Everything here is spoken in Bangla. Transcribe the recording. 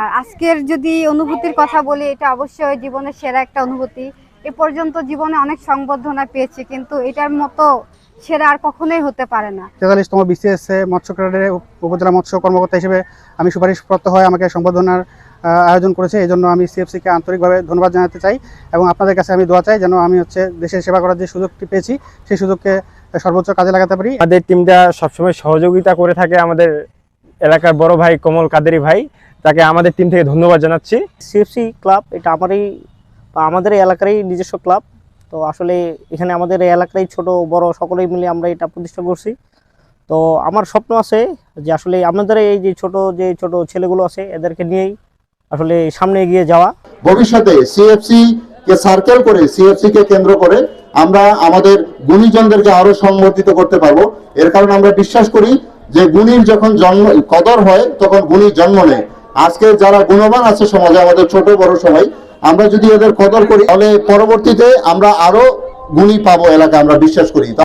আর আজকের যদি অনুভূতির কথা বলি এটা অবশ্যই জীবনের সেরা একটা অনুভূতি। এ পর্যন্ত জীবনে অনেক সংবর্ধনা পেয়েছি কিন্তু এটার মতো সেরা আর কখনোই হতে পারে না। তেতাল্লিশতম বিসিএস মৎস্য ক্যাডারে উপজেলা মৎস্য কর্মকর্তা হিসেবে আমি সুপারিশপ্রাপ্ত হয়ে আমাকে সংবর্ধনার আয়োজন করেছে। এই জন্য আমি সিএফসিকে আন্তরিকভাবে ধন্যবাদ জানাতে চাই এবং আপনাদের কাছে আমি দোয়া চাই যেন আমি হচ্ছে দেশের সেবা করার যে সুযোগটি পেয়েছি সেই সুযোগকে সর্বোচ্চ কাজে লাগাতে পারি। আমাদের টিমটা সবসময় সহযোগিতা করে থাকে আমাদের এলাকার বড় ভাই কমল কাদেরি ভাই তাকে আমাদের টিম থেকে ধন্যবাদ জানাচ্ছি। সিএফসি ক্লাব এটা আমারই আমাদের এই এলাকারই নিজস্ব ক্লাব তো আসলে এখানে আমাদের এই এলাকারই ছোট বড় সকলেই মিলে আমরা এটা প্রতিষ্ঠা করছি। তো আমার স্বপ্ন আছে যে আসলে আমাদের এই যে ছোট যে ছোট ছেলেগুলো আছে এদেরকে নিয়েই আসলে সামনে এগিয়ে যাওয়া। ভবিষ্যতে সিএফসি কে সার্কেল করে সিএফসি কে কেন্দ্র করে আমরা আমাদের গুণীজনদেরকে আরও সংবর্ধিত করতে পারব। এর কারণে আমরা বিশ্বাস করি যে গুণীর যখন জন্ম, কদর হয়, তখন গুণীর জন্ম নেয়। আজকে যারা গুণবান আছে সমাজে, আমাদের ছোট, বড় সবাই, আমরা যদি এদের কদর করি, তাহলে পরবর্তীতে আমরা আরও গুণী পাবো এলাকা আমরা বিশ্বাস করি।